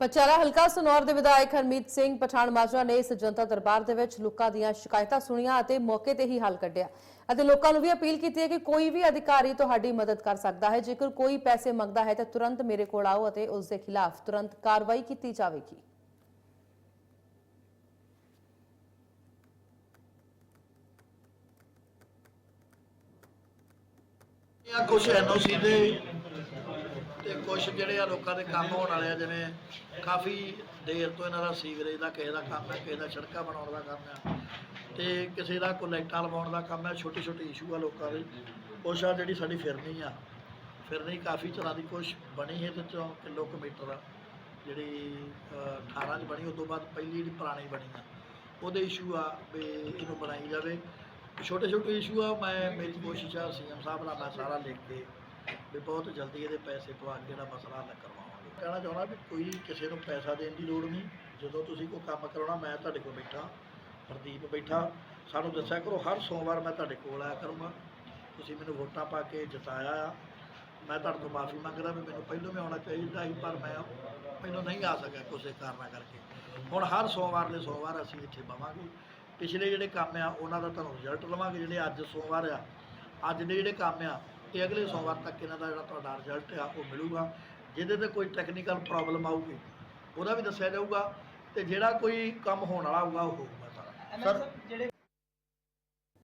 ਪਚਾਲਾ ਹਲਕਾ ਸਨੌਰ ਦੇ ਵਿਧਾਇਕ ਹਰਮੀਤ ਸਿੰਘ ਪਠਾਨ ਮਾਜਰਾ ਨੇ ਇਸ ਜਨਤਾ ਦਰਬਾਰ ਦੇ ਵਿੱਚ ਲੋਕਾਂ ਦੀਆਂ ਸ਼ਿਕਾਇਤਾਂ ਸੁਣੀਆਂ ਅਤੇ ਮੌਕੇ ਤੇ ਹੀ ਹੱਲ ਕੱਢਿਆ। ਅਤੇ ਲੋਕਾਂ ਨੂੰ ਵੀ ਅਪੀਲ ਕੀਤੀ ਹੈ ਕਿ ਕੋਈ ਵੀ ਅਧਿਕਾਰੀ ਤੁਹਾਡੀ ਮਦਦ ਕਰ ਸਕਦਾ ਹੈ। ਜੇਕਰ ਕੋਈ ਪੈਸੇ ਮੰਗਦਾ ਹੈ ਤਾਂ ਤੁਰੰਤ ਮੇਰੇ ਕੋਲ ਆਓ ਅਤੇ ਉਸ ਦੇ ਖਿਲਾਫ ਤੁਰੰਤ ਕਾਰਵਾਈ ਕੀਤੀ ਜਾਵੇਗੀ। ਕੁਝ ਐਨਓਸੀ ਦੇ ਕੁਝ ਜਿਹੜੇ ਆ ਲੋਕਾਂ ਦੇ ਕੰਮ ਹੋਣ ਵਾਲੇ ਆ ਜਿਵੇਂ ਕਾਫੀ ਦੇਰ ਤੋਂ ਇਹਨਾਂ ਦਾ ਸੀਵਰੇਜ ਦਾ ਕਿਸੇ ਦਾ ਕੰਮ ਹੈ ਕਿਸੇ ਦਾ ਸੜਕਾਂ ਬਣਾਉਣ ਦਾ ਕੰਮ ਹੈ ਤੇ ਕਿਸੇ ਦਾ ਕੋਈ ਲਾਈਟਾਂ ਲਵਾਉਣ ਦਾ ਕੰਮ ਹੈ ਛੋਟੇ ਛੋਟੇ ਇਸ਼ੂ ਆ ਲੋਕਾਂ ਦੇ। ਕੁਛ ਆ ਜਿਹੜੀ ਸਾਡੀ ਫਿਰਨੀ ਆ ਫਿਰਨੀ ਕਾਫੀ ਤਰ੍ਹਾਂ ਦੀ ਕੁਛ ਬਣੀ ਹੈ ਤੇ ਚੋਂ ਕਿਲੋਮੀਟਰ ਆ। ਜਿਹੜੀ ਅਹ, 18 ਚ ਬਣੀ ਉਸ ਤੋਂ ਬਾਅਦ ਪਹਿਲੀ ਜਿਹੜੀ ਪੁਰਾਣੀ ਬਣੀ ਆ। ਉਹਦੇ ਇਸ਼ੂ ਆ ਵੀ ਇਹਨੂੰ ਬਣਾਈ ਜਾਵੇ। ਛੋਟੇ ਛੋਟੇ ਇਸ਼ੂ ਆ ਮੈਂ ਮੇਰੀ ਕੋਸ਼ਿਸ਼ ਆ ਸੀਐਮ ਸਾਹਿਬ ਨਾਲ ਮੈਂ ਸਾਰਾ ਲਿਖ ਕੇ ਵੀ ਬਹੁਤ ਜਲਦੀ ਇਹਦੇ ਪੈਸੇ ਪਵਾ ਕੇ ਜਿਹੜਾ ਮਸਲਾ ਹੱਲ ਕਰਵਾਵਾਂਗੇ। ਕਹਿਣਾ ਚਾਹੁੰਦਾ ਵੀ ਕੋਈ ਕਿਸੇ ਨੂੰ ਪੈਸਾ ਦੇਣ ਦੀ ਲੋੜ ਨਹੀਂ। ਜਦੋਂ ਤੁਸੀਂ ਕੋਈ ਕੰਮ ਕਰਾਉਣਾ, ਮੈਂ ਤੁਹਾਡੇ ਕੋਲ ਬੈਠਾ, ਪ੍ਰਦੀਪ ਬੈਠਾ। ਸਾਨੂੰ ਦੱਸਿਆ ਕਰੋ, ਹਰ ਸੋਮਵਾਰ ਮੈਂ ਤੁਹਾਡੇ ਕੋਲ ਆਇਆ ਕਰੂੰਗਾ। ਤੁਸੀਂ ਮੈਨੂੰ ਵੋਟਾਂ ਪਾ ਕੇ ਜਿਤਾਇਆ ਆ। ਮੈਂ ਤੁਹਾਡੇ ਤੋਂ ਮਾਫੀ ਮੰਗਦਾ ਵੀ ਮੈਨੂੰ ਪਹਿਲਾਂ ਵੀ ਆਉਣਾ ਚਾਹੀਦਾ ਸੀ, ਪਰ ਮੈਂ ਮੈਨੂੰ ਨਹੀਂ ਆ ਸਕਿਆ ਕਿਸੇ ਕਾਰਨਾਂ ਕਰਕੇ। ਹੁਣ ਹਰ ਸੋਮਵਾਰ ਦੇ ਸੋਮਵਾਰ ਅਸੀਂ ਇੱਥੇ ਬਵਾਂਗੇ। ਪਿਛਲੇ ਜਿਹੜੇ ਕੰਮ ਆ, ਉਹਨਾਂ ਦਾ ਤੁਹਾਨੂੰ ਰਿਜ਼ਲਟ ਲਵਾਂਗੇ। ਜਿਹੜੇ ਅੱਜ ਸੋਮਵਾਰ ਆ, ਅੱਜ ਦੇ ਜਿਹੜੇ ਕੰਮ ਆ ਇਹ ਅਗਲੇ ਸੋਮਵਾਰ ਤੱਕ ਇਹਨਾਂ ਦਾ ਜਿਹੜਾ ਤੁਹਾਡਾ ਰਿਜ਼ਲਟ ਆ ਉਹ ਮਿਲੂਗਾ। ਜਿਹਦੇ ਤੇ ਕੋਈ ਟੈਕਨੀਕਲ ਪ੍ਰੋਬਲਮ ਆਊਗੀ ਉਹਦਾ ਵੀ ਦੱਸਿਆ ਜਾਊਗਾ ਤੇ ਜਿਹੜਾ ਕੋਈ ਕੰਮ ਹੋਣ ਵਾਲਾ ਹੋਊਗਾ ਉਹ ਹੋਊਗਾ ਸਾਰਾ। ਜਿਹੜੇ